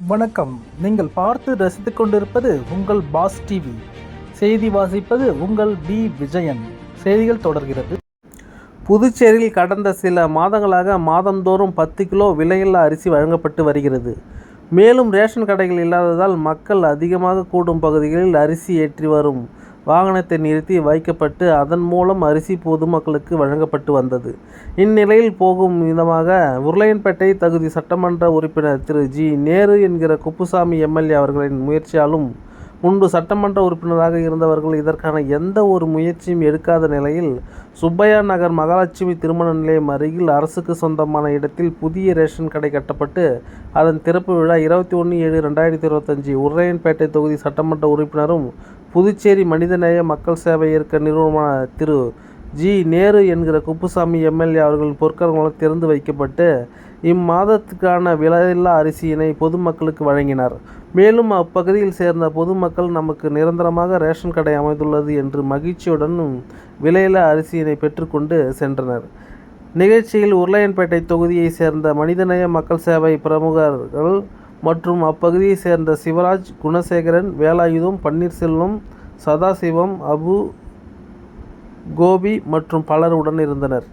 வணக்கம். நீங்கள் பார்த்து ரசித்துக் கொண்டிருப்பது உங்கள் பாஸ் டிவி. செய்தி வாசிப்பது உங்கள் பி. விஜயன். செய்திகள் தொடர்கிறது. புதுச்சேரியில் கடந்த சில மாதங்களாக மாதந்தோறும் பத்து கிலோ விலையில்லா அரிசி வழங்கப்பட்டு வருகிறது. மேலும் ரேஷன் கடைகள் இல்லாததால் மக்கள் அதிகமாக கூடும் பகுதிகளில் அரிசி ஏற்றி வரும். வாகனத்தை நிறுத்தி வைக்கப்பட்டு அதன் மூலம் அரிசி பொதுமக்களுக்கு வழங்கப்பட்டு வந்தது. இந்நிலையில் போகும் விதமாக உருளையன்பேட்டை தகுதி சட்டமன்ற உறுப்பினர் திரு. ஜி. நேரு என்கிற குப்புசாமி எம்எல்ஏ அவர்களின் முயற்சியாலும் முன்பு சட்டமன்ற உறுப்பினராக இருந்தவர்கள் இதற்கான எந்த ஒரு முயற்சியும் எடுக்காத நிலையில் சுப்பையா நகர் மகாலட்சுமி திருமண நிலையம் அருகில் அரசுக்கு சொந்தமான இடத்தில் புதிய ரேஷன் கடை கட்டப்பட்டு அதன் திறப்பு விழா இருபத்தி ஒன்று ஏழு ரெண்டாயிரத்தி இருபத்தஞ்சி உருளையன்பேட்டை தொகுதி சட்டமன்ற உறுப்பினரும் புதுச்சேரி மனிதநேய மக்கள் சேவை இயக்க நிறுவனமான திரு. ஜி. நேரு என்கிற குப்புசாமி எம்எல்ஏ அவர்களின் பொற்கரங்களால் திறந்து வைக்கப்பட்டு இம்மாதத்துக்கான விலையில்லா அரிசியினை பொதுமக்களுக்கு வழங்கினார். மேலும் அப்பகுதியில் சேர்ந்த பொதுமக்கள் நமக்கு நிரந்தரமாக ரேஷன் கடை அமைந்துள்ளது என்று மகிழ்ச்சியுடனும் விலையில்லா அரிசியினை பெற்றுக்கொண்டு சென்றனர். நிகழ்ச்சியில் உருளையன்பேட்டை தொகுதியைச் சேர்ந்த மனிதநேய மக்கள் சேவை பிரமுகர்கள் மற்றும் அப்பகுதியைச் சேர்ந்த சிவராஜ் குணசேகரன் வேலாயுதம் பன்னீர்செல்வம் சதாசிவம் அபு கோபி மற்றும் பலர் உடன் இருந்தனர்